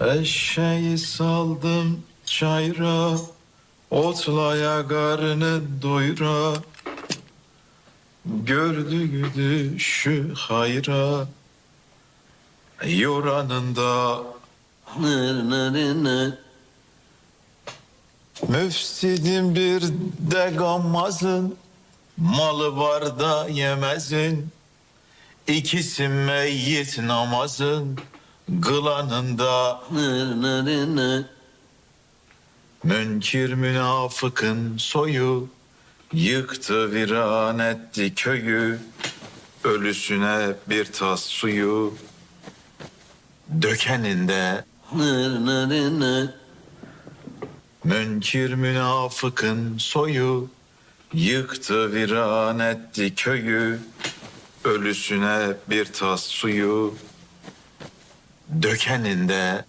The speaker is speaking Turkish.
Eşeği saldım çayra, otlaya karnı doyra. Gördüğü düşü hayra, yoranında Müfsidin bir de gammazın, malı var da yemezin. İkisi meyyit namazın, kılanında Münkir münafıkın soyu Yıktı viran etti köyü Ölüsüne bir tas suyu Dökeninde Münkir münafıkın soyu Yıktı viran etti köyü Ölüsüne bir tas suyu Dökeninde